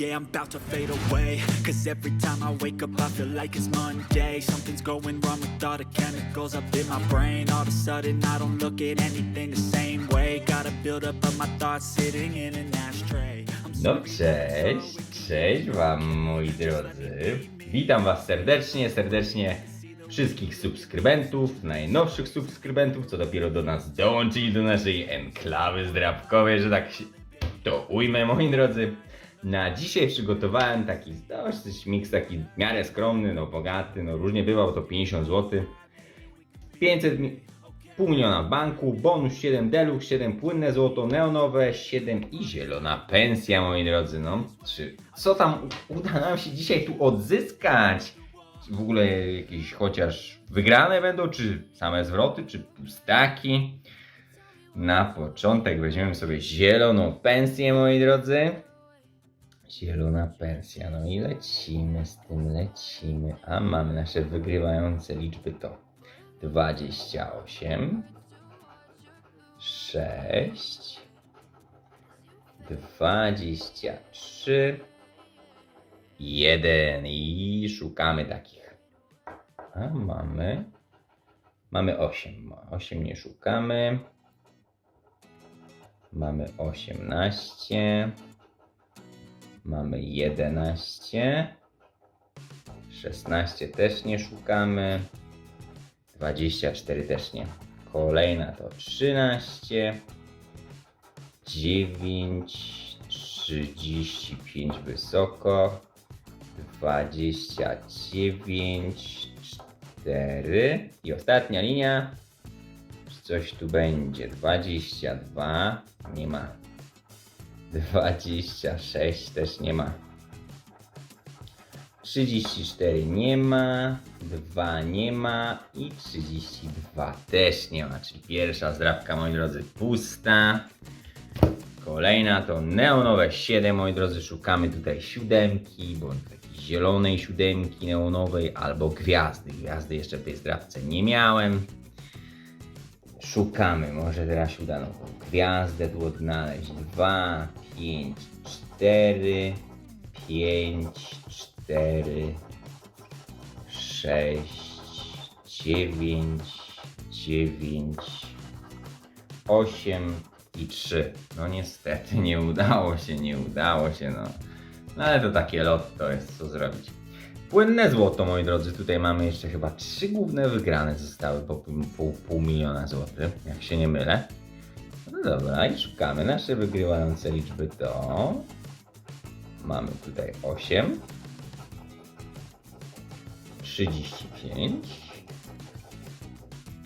yeah, I'm about to fade away. Cause every time I wake up, I feel like it's Monday. Something's going wrong with all the chemicals up in my brain. All of a sudden, I don't look at anything the same way. Gotta build up of my thoughts sitting in an ashtray. No cześć, cześć wam moi drodzy. Witam was serdecznie, serdecznie wszystkich subskrybentów, najnowszych subskrybentów, co dopiero do nas dołączyli do naszej enklawy zdrabkowej, że tak się to ujmę moi drodzy. Na dzisiaj przygotowałem taki dość miks taki w miarę skromny, no bogaty, no różnie bywał to 50 zł. 500 mi- pół miliona w banku, bonus 7 deluxe, 7 płynne złoto, neonowe, 7 i zielona pensja, moi drodzy. No, czy co tam uda nam się dzisiaj tu odzyskać? Czy w ogóle jakieś chociaż wygrane będą, czy same zwroty, czy pustaki? Na początek weźmiemy sobie zieloną pensję, moi drodzy. Zielona pensja, no i lecimy z tym, lecimy. A mamy nasze wygrywające liczby to 28, 6, 23, 1 i szukamy takich. A mamy, mamy 8, 8 nie szukamy. Mamy 18, mamy 11, 16 też nie szukamy. 24 też nie. Kolejna to 13, 9, 35 wysoko, 29, 4 i ostatnia linia. Coś tu będzie. 22 nie ma. 26 też nie ma. 34 nie ma, 2 nie ma i 32 też nie ma, czyli pierwsza zdrabka moi drodzy pusta. Kolejna to neonowe 7 moi drodzy, szukamy tutaj siódemki, bądź takiej zielonej siódemki neonowej albo gwiazdy. Gwiazdy jeszcze w tej zdrabce nie miałem. Szukamy, może teraz uda nową gwiazdę tu odnaleźć. 2, 5, 4, 5, 4, 6, 9, 9, 8 i 3. No niestety nie udało się, nie udało się, no. No ale to takie lot to jest, co zrobić. Płynne złoto, moi drodzy, tutaj mamy jeszcze chyba trzy główne wygrane zostały po pół, pół, pół miliona złotych, jak się nie mylę. No dobra, i szukamy. Nasze wygrywające liczby to... Mamy tutaj 8, 35,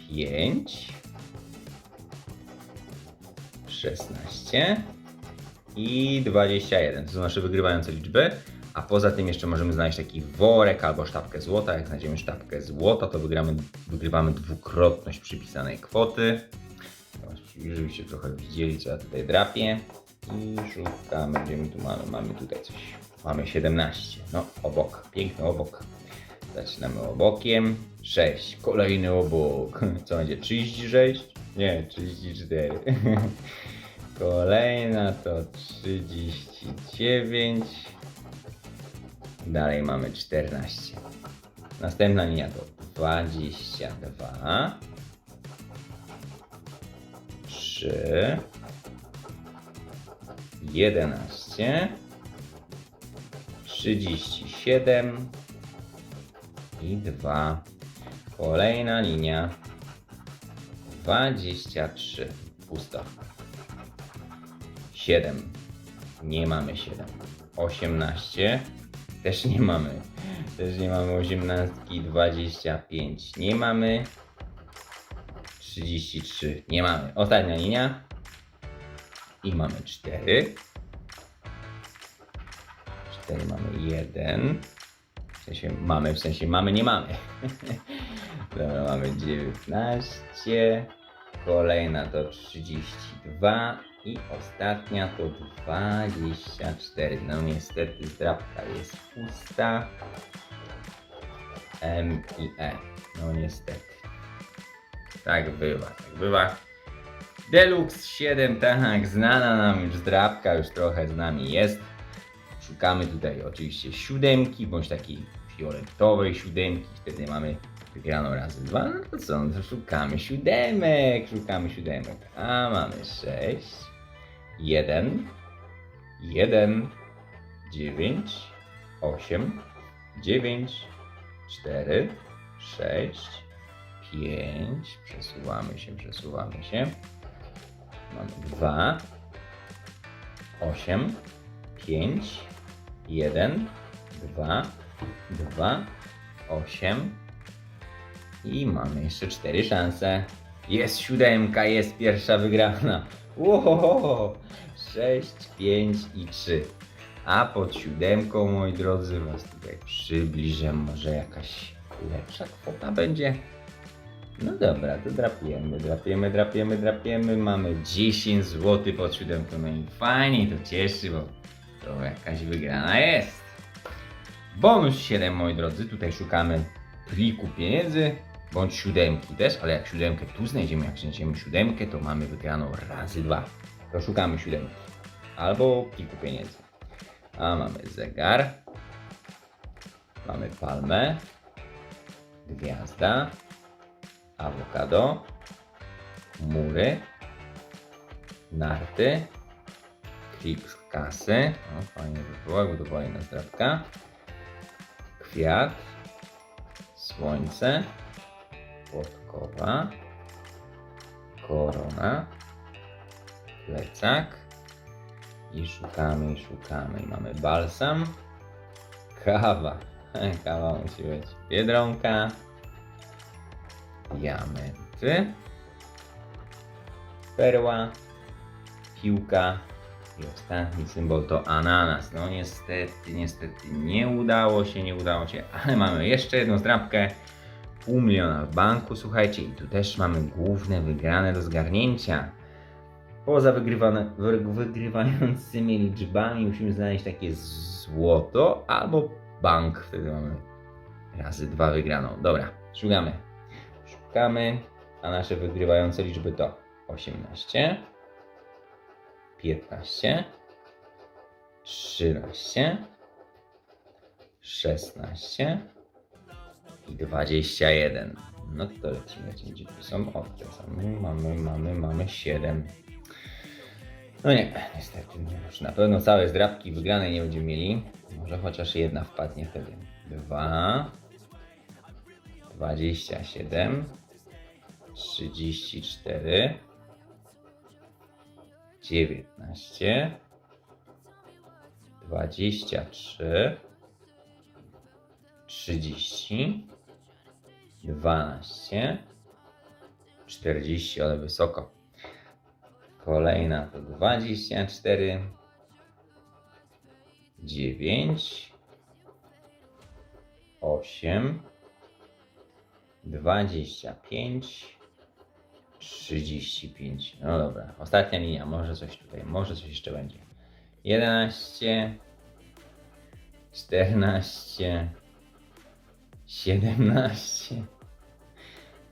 5, 16 i 21. To są nasze wygrywające liczby. A poza tym jeszcze możemy znaleźć taki worek albo sztabkę złota. Jak znajdziemy sztabkę złota, to wygramy, wygrywamy dwukrotność przypisanej kwoty. Żebyście trochę widzieli, co ja tutaj drapię. I szukamy, gdzie my tu mamy. Mamy tutaj coś. Mamy 17. No, obok. Piękny obok. Zaczynamy obokiem. 6. Kolejny obok. Co będzie? 36? Nie, 34. Kolejna to 39. Dalej mamy 14. Następna linia to 22. 3. 11. 37 i 2. Kolejna linia 23. Pusta. 7. Nie mamy 7. 18. Też nie mamy. Też nie mamy 18. 25. Nie mamy. 33. Nie mamy. Ostatnia linia. I mamy 4. 4 mamy 1. W sensie mamy, w sensie mamy, nie mamy. Dobra, mamy 19. Kolejna to 32. I ostatnia to 24. No niestety zdrabka jest pusta. M i E. No niestety. Tak bywa, tak bywa. Deluxe 7, tak, znana nam już zdrabka, już trochę z nami jest. Szukamy tutaj oczywiście siódemki, bądź takiej fioletowej siódemki. Wtedy mamy wygraną razy dwa. No to co, no to szukamy siódemek, szukamy siódemek. A mamy sześć, jeden, jeden, dziewięć, osiem, dziewięć, cztery, sześć, pięć. Przesuwamy się, przesuwamy się. Mamy dwa, osiem, pięć, jeden, dwa, dwa, osiem i mamy jeszcze cztery szanse. Jest siódemka, jest pierwsza wygrana. Łohoho! 6, 5 i 3. A pod siódemką, moi drodzy, was tutaj przybliżę. Może jakaś lepsza kwota będzie. No dobra, to drapiemy, drapiemy, drapiemy, drapiemy. Mamy 10 zł pod siódemką. No i fajnie, to cieszy, bo to jakaś wygrana jest. Bonus 7, moi drodzy. Tutaj szukamy pliku pieniędzy, bądź siódemki też, ale jak siódemkę tu znajdziemy, jak znajdziemy siódemkę, to mamy wygraną razy dwa. To szukamy siódemki. Albo pliku pieniędzy. A mamy zegar. Mamy palmę. Gwiazda. Awokado. Mury. Narty. Klip kasy. O, fajnie by było, jakby to była jedna zdrawka. Kwiat. Słońce. Płotkowa. Korona. Plecak. I szukamy, i szukamy. Mamy balsam. Kawa. Kawa musi być. Biedronka. Diamenty. Perła. Piłka. I ostatni symbol to ananas. No niestety, niestety nie udało się, nie udało się, ale mamy jeszcze jedną zdrabkę. Pół miliona w banku, słuchajcie, i tu też mamy główne wygrane do zgarnięcia. Poza wygrywającymi liczbami musimy znaleźć takie złoto albo bank. Wtedy mamy razy dwa wygraną. Dobra, szukamy. A nasze wygrywające liczby to 18, 15, 13, 16 i 21. No to lecimy, gdzie są. Mamy, mamy, mamy 7. No nie, niestety nie. Już na pewno całe zdrabki wygranej nie będziemy mieli. Może chociaż jedna wpadnie wtedy. 2, 27, 34, 19, 23, 30, 12, 40, ale wysoko. Kolejna to 24, 9, 8, 25, 35. No dobra, ostatnia linia, może coś tutaj, może coś jeszcze będzie. 11, 14, 17,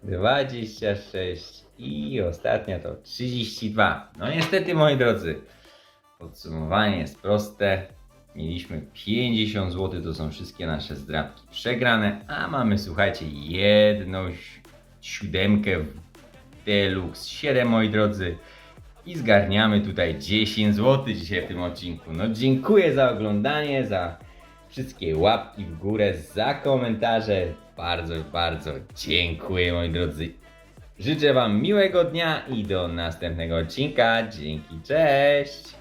26 i ostatnia to 32. No niestety, moi drodzy, podsumowanie jest proste. Mieliśmy 50 zł, to są wszystkie nasze zdrabki przegrane, a mamy, słuchajcie, jedną si- siódemkę w Deluxe 7, moi drodzy. I zgarniamy tutaj 10 zł dzisiaj w tym odcinku. No dziękuję za oglądanie, za wszystkie łapki w górę, za komentarze. Bardzo, bardzo dziękuję moi drodzy. Życzę Wam miłego dnia i do następnego odcinka. Dzięki, cześć!